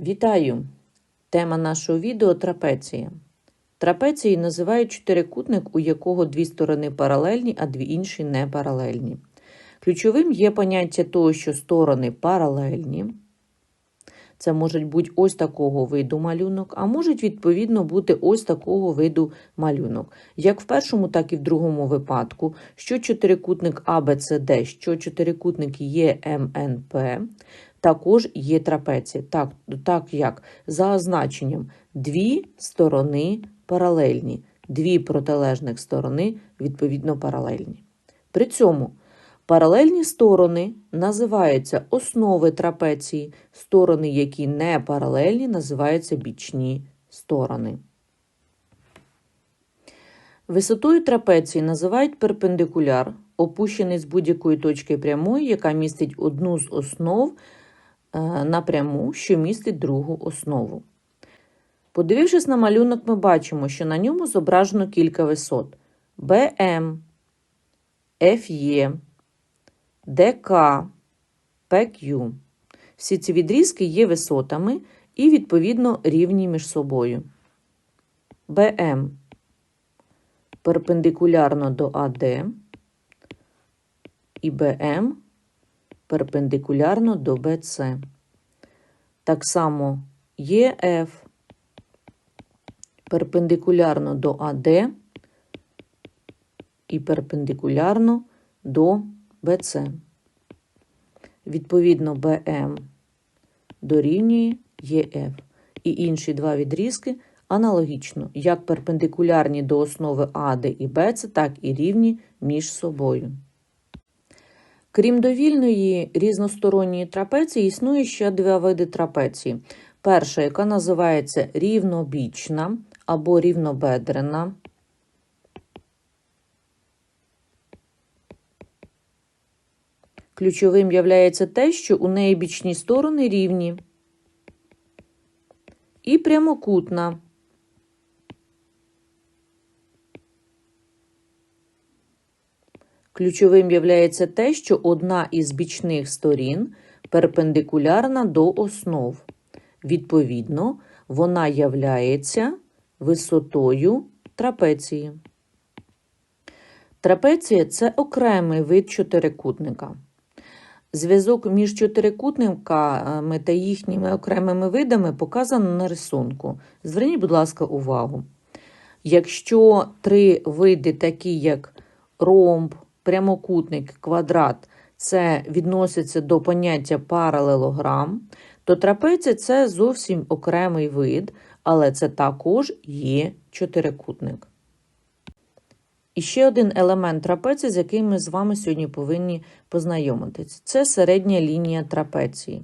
Вітаю! Тема нашого відео трапеція. Трапецією називають чотирикутник, у якого дві сторони паралельні, а дві інші не паралельні. Ключовим є поняття того, що сторони паралельні. Це можуть бути ось такого виду малюнок, а можуть, відповідно, бути ось такого виду малюнок. Як в першому, так і в другому випадку, що чотирикутник ABCD, що чотирикутник ЄМНП, також є трапеція. Так, так як за означенням дві сторони паралельні, дві протилежних сторони, відповідно, паралельні. При цьому Паралельні сторони називаються основи трапеції, сторони, які не паралельні, називаються бічні сторони. Висотою трапеції називають перпендикуляр, опущений з будь-якої точки прямої, яка містить одну з основ е, на пряму, що містить другу основу. Подивившись на малюнок, ми бачимо, що на ньому зображено кілька висот: БМ, ФЄ. ДК, ПК. Всі ці відрізки є висотами і, відповідно, рівні між собою. БМ перпендикулярно до АД і БМ перпендикулярно до БЦ. Так само ЄФ перпендикулярно до АД і перпендикулярно до БЦ. Відповідно, БМ дорівнює ЄФ. І інші два відрізки аналогічно, як перпендикулярні до основи АД і БЦ, так і рівні між собою. Крім довільної різносторонньої трапеції, існує ще два види трапеції. Перша, яка називається рівнобічна або рівнобедрена. Ключовим являється те, що у неї бічні сторони рівні і прямокутна. Ключовим являється те, що одна із бічних сторін перпендикулярна до основ. Відповідно, вона являється висотою трапеції. Трапеція це окремий вид чотирикутника. Зв'язок між чотирикутниками та їхніми окремими видами показано на рисунку. Зверніть, будь ласка, увагу. Якщо три види, такі як ромб, прямокутник, квадрат, це відносяться до поняття паралелограм, то трапеція це зовсім окремий вид, але це також є чотирикутник. І ще один елемент трапеції, з яким ми з вами сьогодні повинні познайомитися, це середня лінія трапеції.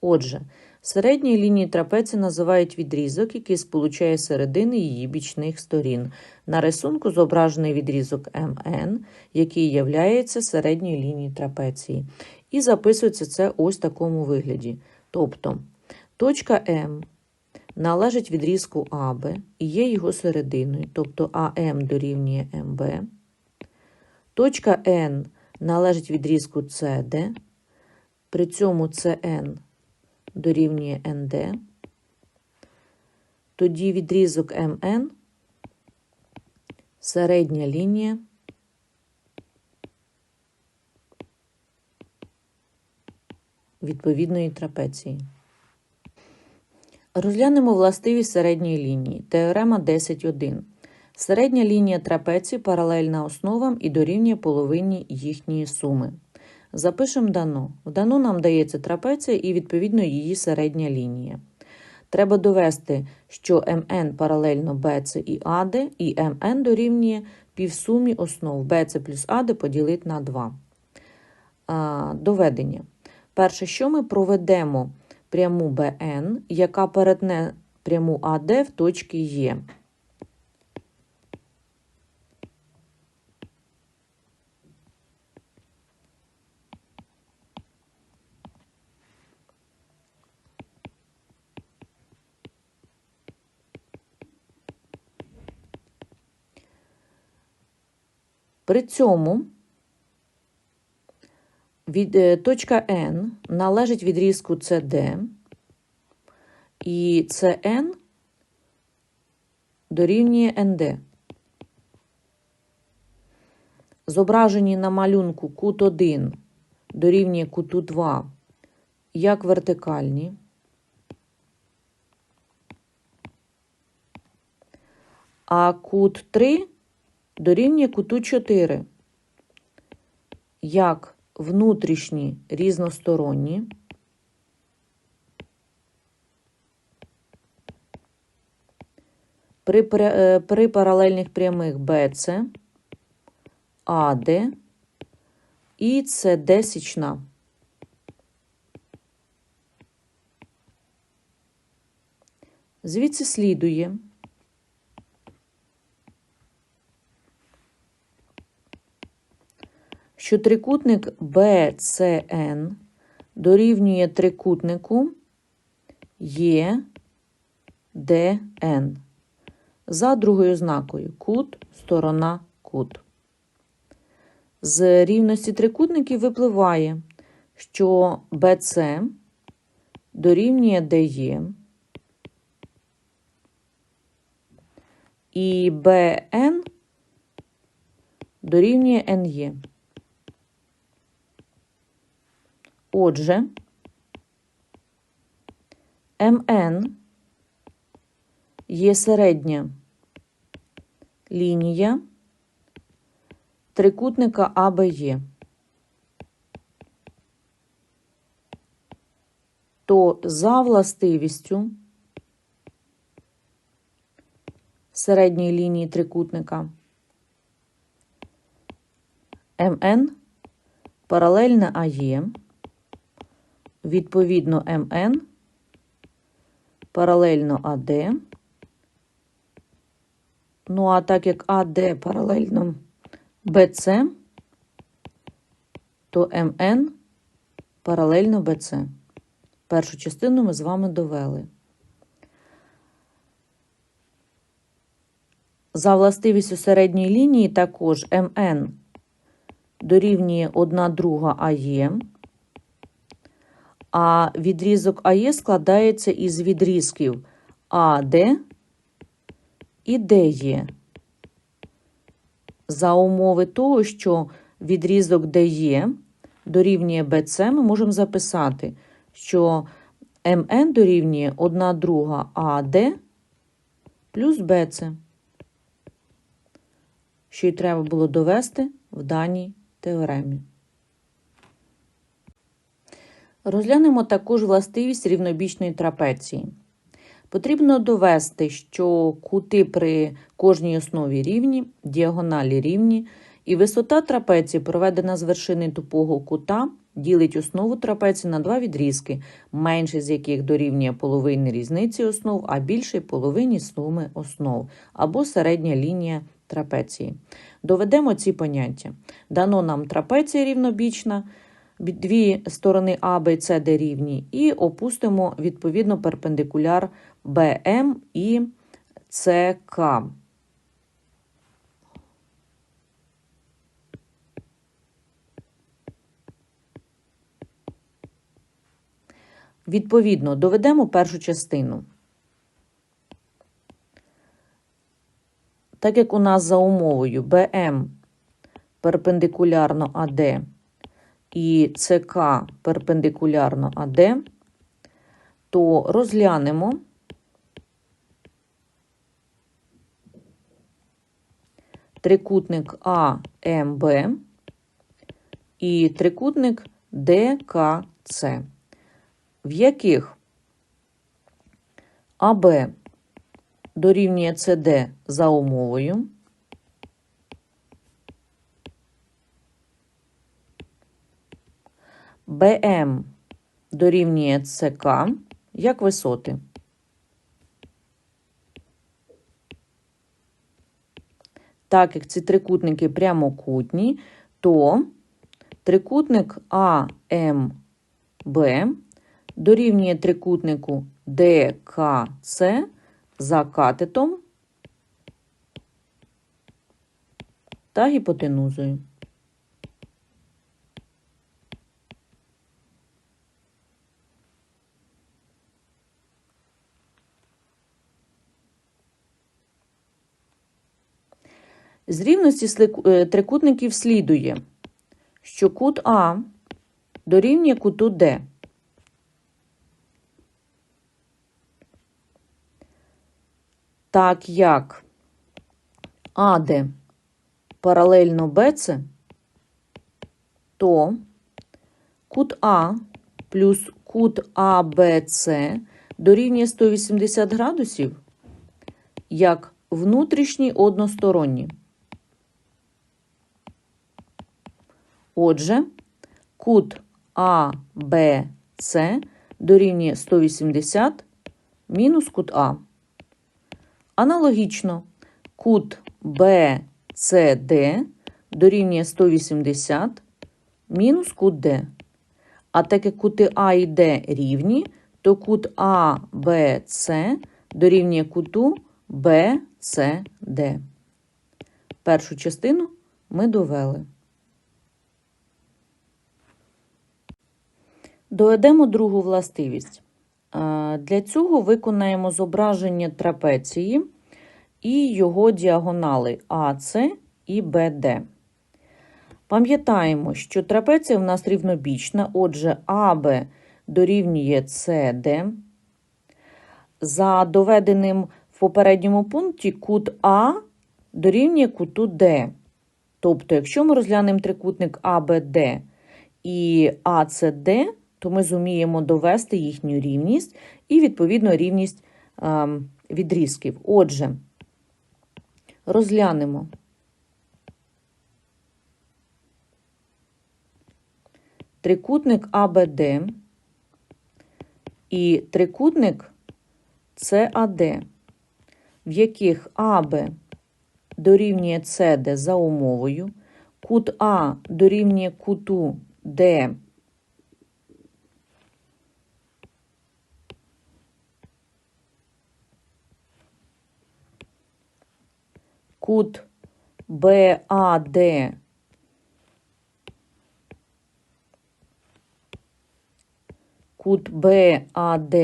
Отже, середньою лінією трапеції називають відрізок, який сполучає середини її бічних сторін. На рисунку зображений відрізок МН, який є середньою лінією трапеції. І записується це ось в такому вигляді. Тобто точка М належить відрізку АБ і є його серединою, тобто АМ дорівнює МБ. Точка N належить відрізку СД, при цьому СН дорівнює НД. Тоді відрізок МН середня лінія відповідної трапеції. Розглянемо властивість середньої лінії. Теорема 10.1. Середня лінія трапеції паралельна основам і дорівнює половині їхньої суми. Запишемо дано. В дано нам дається трапеція і, відповідно, її середня лінія. Треба довести, що МН паралельно BC і АД, і МН дорівнює півсумі основ BC плюс АД поділити на 2. Доведення. Перше, що ми проведемо пряму БН, яка перетне пряму АД в точці Е. При цьому від, е, точка N належить відрізку CD, і CN дорівнює НД. Зображені на малюнку кут 1 дорівнює куту 2 як вертикальні. А кут 3 дорівнює куту 4 як внутрішні різносторонні. При, е, при паралельних прямих BC, AD і CD. Звідси слідує, що трикутник BCN дорівнює трикутнику EDN за другою ознакою кут, сторона, кут. З рівності трикутників випливає, що BC дорівнює DE і BN дорівнює NE. Отже, МН є середня лінія трикутника АБЄ. То за властивістю середньої лінії трикутника МН паралельна АЄ, відповідно МН паралельно АД. Ну, а так як АД паралельно БЦ, то МН паралельно БЦ. Першу частину ми з вами довели. За властивістю середньої лінії також МН дорівнює 1 друга АЄ, а відрізок АЄ складається із відрізків АД і ДЕ. За умови того, що відрізок ДЕ дорівнює БЦ, ми можемо записати, що МН дорівнює 1 друга АД плюс БЦ що й треба було довести в даній теоремі. Розглянемо також властивість рівнобічної трапеції. Потрібно довести, що кути при кожній основі рівні, діагоналі рівні, і висота трапеції, проведена з вершини тупого кута, ділить основу трапеції на два відрізки, менший з яких дорівнює половині різниці основ, а більший половині суми основ, або середня лінія трапеції. Доведемо ці поняття. Дано нам трапеція рівнобічна, дві сторони А, Б, С, Д рівні, і опустимо відповідно перпендикуляр БМ і СК. Відповідно, доведемо першу частину. Так як у нас за умовою БМ перпендикулярно АД і ЦК перпендикулярно АД, то розглянемо трикутник АМБ і трикутник ДКЦ, в яких АБ дорівнює CD за умовою. БМ дорівнює СК як висоти. Так як ці трикутники прямокутні, то трикутник АМБ дорівнює трикутнику ДКЦ за катетом та гіпотенузою. З рівності е, трикутників слідує, що кут А дорівнює куту Д. Так як АД паралельно БЦ, то кут А плюс кут АБЦ дорівнює 180 градусів як внутрішній односторонній. Отже, кут АБЦ дорівнює 180 мінус кут А. Аналогічно, кут BCD дорівнює 180 мінус кут D. А так як кути А і Д рівні, то кут ABC дорівнює куту BCD. Першу частину ми довели. Доведемо другу властивість. Для цього виконаємо зображення трапеції і його діагонали АС і БД. Пам'ятаємо, що трапеція в нас рівнобічна, отже, АБ дорівнює СД. За доведеним в попередньому пункті кут А дорівнює куту Д. Тобто, якщо ми розглянемо трикутник АБД і АЦД, то ми зуміємо довести їхню рівність і, відповідно, рівність ем, відрізків. Отже, розглянемо. Трикутник АБД і трикутник САД, в яких АБ дорівнює СД за умовою, кут А дорівнює куту Д кут БАД кут БАД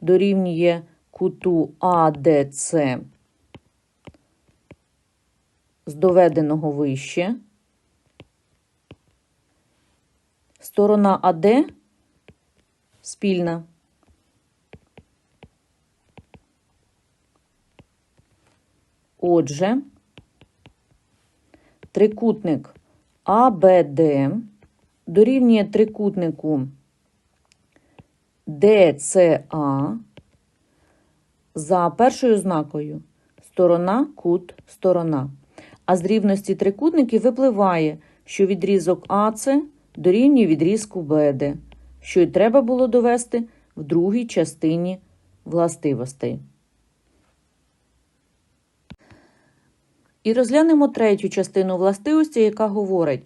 дорівнює куту АДЦ з доведеного вище. Сторона АД спільна. Отже, трикутник АБД дорівнює трикутнику ДЦА за першою ознакою сторона, кут, сторона. А з рівності трикутників випливає, що відрізок АЦ дорівнює відрізку БД, що й треба було довести в другій частині властивостей. І розглянемо третю частину властивості, яка говорить,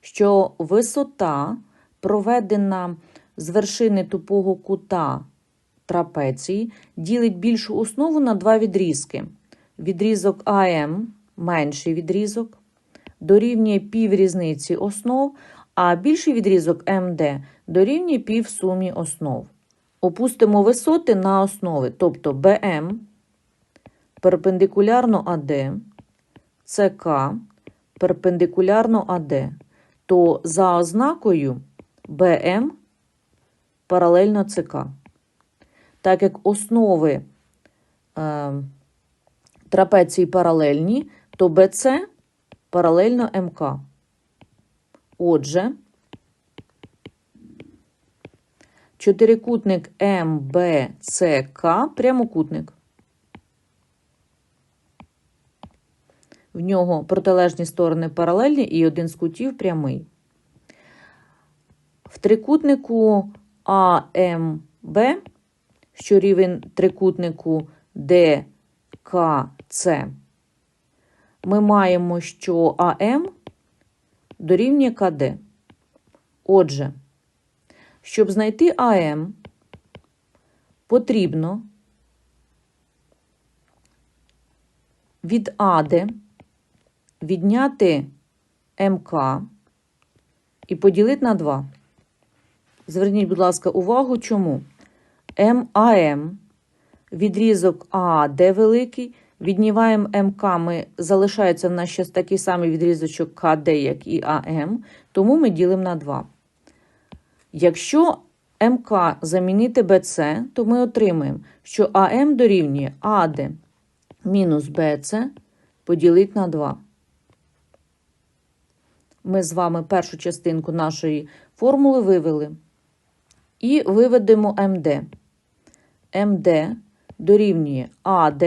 що висота, проведена з вершини тупого кута трапеції, ділить більшу основу на два відрізки. Відрізок АМ, менший відрізок, дорівнює піврізниці основ, а більший відрізок МД дорівнює півсумі основ. Опустимо висоти на основи, тобто БМ перпендикулярно АД. ЦК перпендикулярно АД, то за ознакою БМ паралельно ЦК. Так як основи е, трапеції паралельні, то БЦ паралельно МК. Отже, чотирикутник МБЦК прямокутник. В нього протилежні сторони паралельні і один з кутів прямий. В трикутнику АМБ, що рівень трикутнику ДКЦ, ми маємо, що АМ дорівнює КД. Отже, щоб знайти АМ, потрібно від АД відняти МК і поділити на 2. Зверніть, будь ласка, увагу, чому МАМ відрізок АД великий Віднімаємо МК, ми, залишається в нас ще такий самий відрізочок КД, як і АМ, тому ми ділимо на 2. Якщо МК замінити БЦ, то ми отримаємо, що АМ дорівнює АД мінус БЦ поділити на 2. Ми з вами першу частинку нашої формули вивели. І виведемо МД. МД дорівнює АД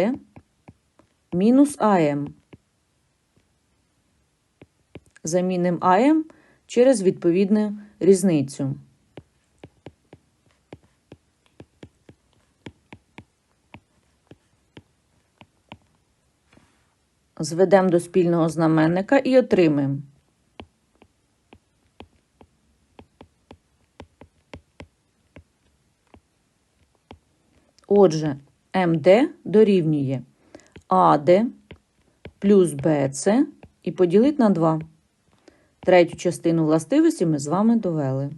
мінус АМ. Замінимо АМ через відповідну різницю. Зведемо до спільного знаменника і отримаємо. Отже, МД дорівнює АД плюс БЦ і поділити на 2. Третю частину властивості ми з вами довели.